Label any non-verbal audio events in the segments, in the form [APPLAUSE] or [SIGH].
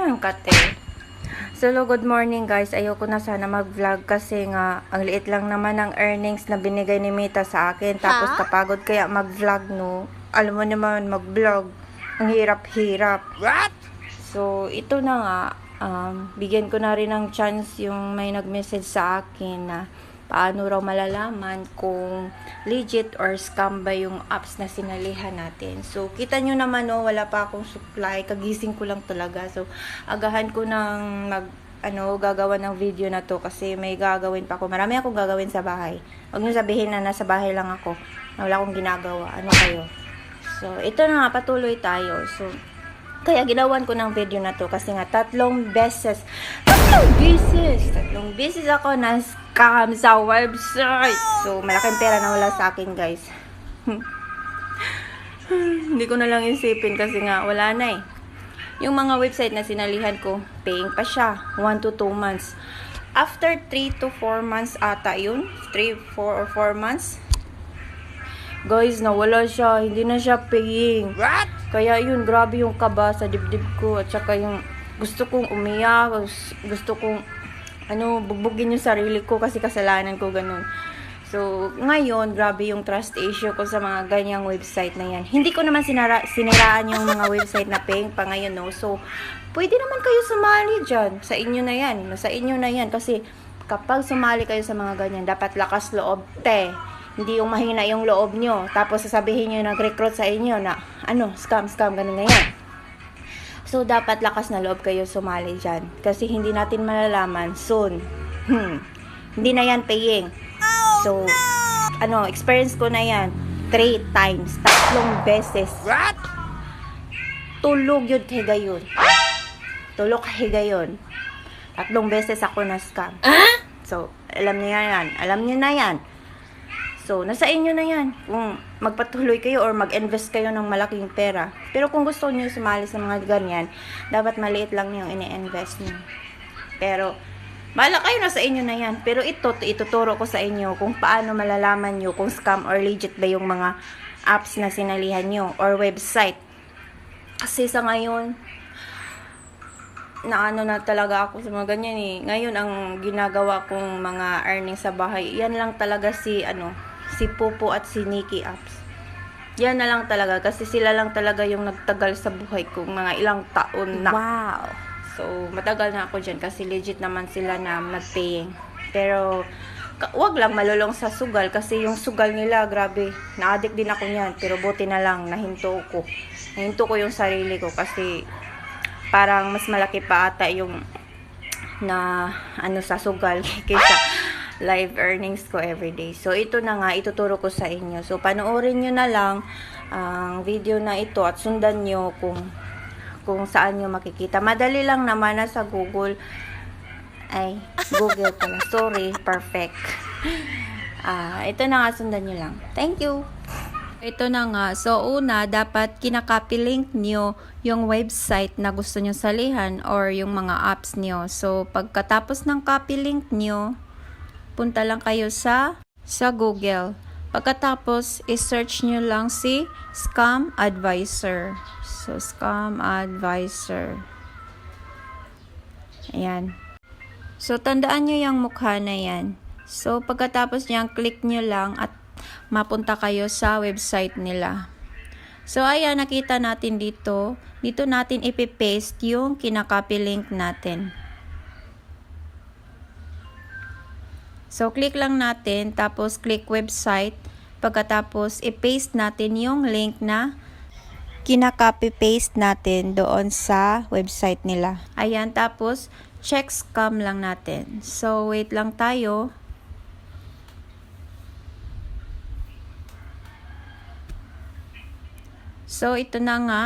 Ayan, kate. So, hello, good morning guys. Ayoko na sana mag-vlog kasi nga, ang liit lang naman ng earnings na binigay ni Mita sa akin. Tapos, kapagod kaya mag-vlog, no? Alam mo naman, mag-vlog. Ang hirap-hirap. What? So, ito na nga, um, bigyan ko na rin ng chance yung may nag-message sa akin na paano raw malalaman kung legit or scam ba yung apps na sinalihan natin. So, kita nyo naman, no, wala pa akong supply. Kagising ko lang talaga. So, agahan ko ng mag, ano, gagawa ng video na to kasi may gagawin pa ako. Marami akong gagawin sa bahay. Huwag nyo sabihin na nasa bahay lang ako. Na wala akong ginagawa. Ano kayo? So, ito na nga, patuloy tayo. So, kaya ginawan ko ng video na to kasi nga tatlong beses, tatlong beses, tatlong beses ako na scam sa website. So, malaking pera na wala sa akin, guys. [LAUGHS] Hindi ko na lang isipin kasi nga wala na eh. Yung mga website na sinalihan ko, paying pa siya. 1 to 2 months. After 3 to 4 months ata yun. 3, 4 or 4 months. Guys, nawala siya. Hindi na siya paying. What? Kaya yun, grabe yung kaba sa dibdib ko. At saka yung gusto kong umiyak. gus- Gusto kong ano, bugbugin yung sarili ko kasi kasalanan ko ganun. So, ngayon, grabe yung trust issue ko sa mga ganyang website na yan. Hindi ko naman sinara, siniraan yung mga [LAUGHS] website na paying pa ngayon, no? So, pwede naman kayo sumali dyan. Sa inyo na yan. Sa inyo na yan. Kasi, kapag sumali kayo sa mga ganyan, dapat lakas loob, te. Hindi yung mahina yung loob nyo. Tapos sasabihin nyo nag-recruit sa inyo na, ano, scam, scam, ganun ganyan. So, dapat lakas na loob kayo sumali dyan. Kasi hindi natin malalaman soon. Hmm. Hindi na yan paying. So, ano, experience ko na yan. Three times. Tatlong beses. What? Tulog yun kay gayon. Tulog kay gayon. Tatlong beses ako na scam. So, alam niyo yan. Alam niyo na yan. So, nasa inyo na yan. Kung magpatuloy kayo or mag-invest kayo ng malaking pera. Pero kung gusto niyo sumali sa mga ganyan, dapat maliit lang yung ini-invest niyo. Pero, Bala kayo na sa inyo na yan. Pero ito, ituturo ko sa inyo kung paano malalaman nyo kung scam or legit ba yung mga apps na sinalihan nyo or website. Kasi sa ngayon, na ano na talaga ako sa mga ganyan eh. Ngayon, ang ginagawa kong mga earnings sa bahay, yan lang talaga si, ano, si Popo at si Nikki apps. Yan na lang talaga kasi sila lang talaga yung nagtagal sa buhay ko mga ilang taon na. Wow. So, matagal na ako dyan kasi legit naman sila na nag-paying. Pero, wag lang malulong sa sugal kasi yung sugal nila, grabe, na-addict din ako niyan. Pero buti na lang, nahinto ko. Nahinto ko yung sarili ko kasi parang mas malaki pa ata yung na ano sa sugal [LAUGHS] kaysa live earnings ko everyday. So, ito na nga, ituturo ko sa inyo. So, panoorin nyo na lang ang video na ito at sundan nyo kung kung saan nyo makikita. Madali lang naman na sa Google. Ay, Google pala. [LAUGHS] Sorry, perfect. Ah, ito na nga, sundan nyo lang. Thank you. Ito na nga. So, una, dapat kinakopy link nyo yung website na gusto nyo salihan or yung mga apps nyo. So, pagkatapos ng copy link nyo, punta lang kayo sa sa Google. Pagkatapos, i-search nyo lang si Scam Advisor. So, Scam Advisor. Ayan. So, tandaan nyo yung mukha na yan. So, pagkatapos nyan, click nyo lang at mapunta kayo sa website nila. So, ayan, nakita natin dito. Dito natin ipipaste yung kinakopy link natin. So, click lang natin, tapos click website. Pagkatapos, i-paste natin yung link na kinaka-copy-paste natin doon sa website nila. Ayan, tapos, check scam lang natin. So, wait lang tayo. So, ito na nga.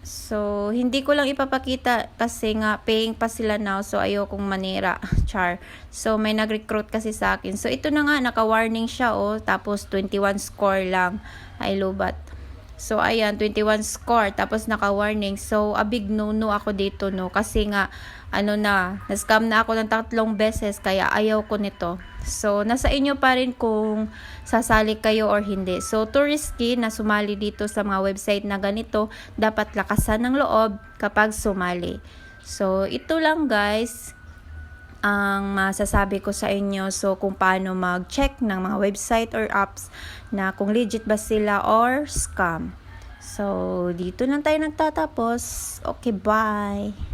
So, hindi ko lang ipapakita kasi nga paying pa sila now. So, ayokong manira. [LAUGHS] Char. So, may nag-recruit kasi sa akin. So, ito na nga. Naka-warning siya, oh. Tapos, 21 score lang. Ay, lubat. So, ayan, 21 score. Tapos, naka-warning. So, a big no-no ako dito, no. Kasi nga, ano na, na-scam na ako ng tatlong beses. Kaya, ayaw ko nito. So, nasa inyo pa rin kung sasali kayo or hindi. So, too risky na sumali dito sa mga website na ganito. Dapat lakasan ng loob kapag sumali. So, ito lang guys ang masasabi ko sa inyo. So, kung paano mag-check ng mga website or apps na kung legit ba sila or scam. So, dito lang tayo nagtatapos. Okay, bye!